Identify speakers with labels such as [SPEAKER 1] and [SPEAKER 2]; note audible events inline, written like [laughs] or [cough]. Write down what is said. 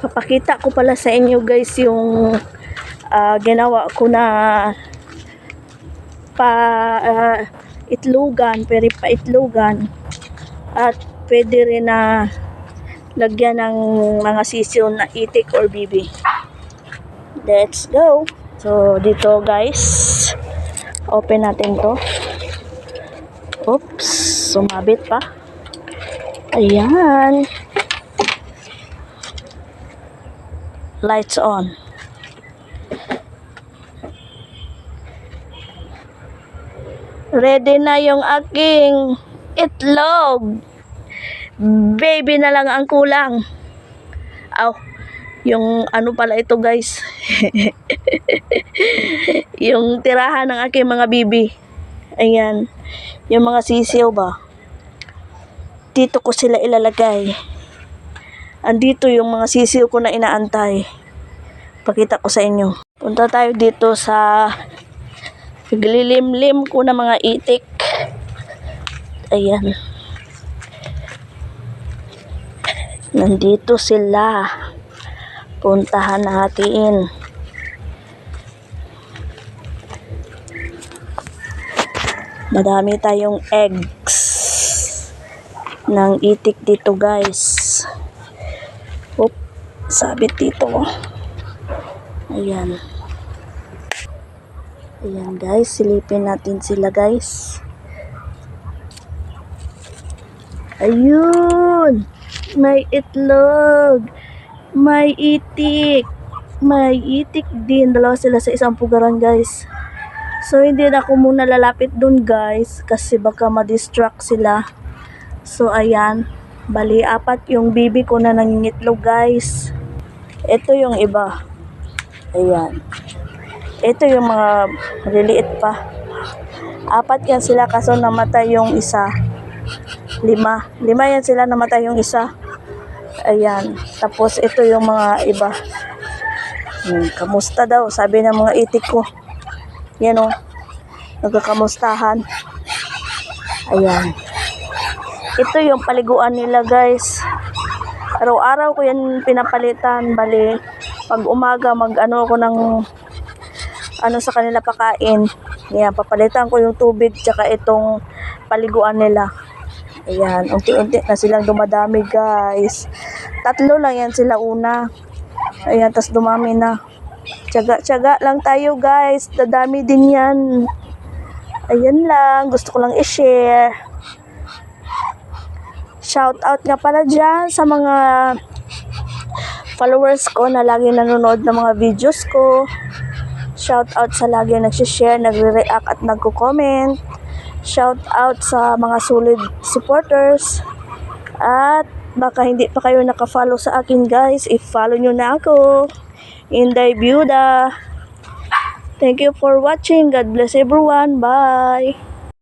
[SPEAKER 1] ipapakita ko pala sa inyo guys yung ah, ginawa ko na pa ah, itlogan, pwede pa itlogan at pwede rin na lagyan ng mga sisiyo na itik or bibi. Let's go! So, dito guys, open natin to. Oops, sumabit pa. Ayan. Lights on. Ready na yung aking itlog. Baby na lang ang kulang. Aw, yung ano pala ito guys. [laughs] yung tirahan ng aking mga bibi. Ayan. Yung mga sisiw ba? Dito ko sila ilalagay. Andito yung mga sisiw ko na inaantay. Pakita ko sa inyo. Punta tayo dito sa naglilimlim ko na mga itik. Ayan. Nandito sila. Puntahan natin. Madami tayong eggs ng itik dito guys. Oop, sabit dito. Ayan. Ayan guys, silipin natin sila guys. Ayun! May itlog! May itik! May itik din. Dalawa sila sa isang pugaran guys. So, hindi na ako muna lalapit dun guys. Kasi baka ma-distract sila. So, ayan. Bali, apat yung bibi ko na nangingitlog guys. Ito yung iba. Ayan. Ito yung mga maliliit pa. Apat yan sila kaso namatay yung isa. Lima. Lima yan sila namatay yung isa. Ayan. Tapos ito yung mga iba. Hmm, kamusta daw? Sabi ng mga itik ko. Yan o. Nagkakamustahan. Ayan. Ito yung paliguan nila guys. Araw-araw ko yan pinapalitan. Bali, pag umaga mag ano ako ng ano sa kanila pakain. Ayan, papalitan ko yung tubig tsaka itong paliguan nila. Ayan, unti-unti na silang dumadami guys. Tatlo lang yan sila una. Ayan, tas dumami na. Tsaga-tsaga lang tayo guys. Dadami din yan. Ayan lang. Gusto ko lang i-share. Shout out nga pala dyan sa mga followers ko na lagi nanonood ng mga videos ko. Shout out sa lagi nagsishare, nagre-react at nagko-comment. Shout out sa mga solid supporters. At baka hindi pa kayo naka-follow sa akin guys, i-follow nyo na ako. Inday Byuda. Thank you for watching. God bless everyone. Bye.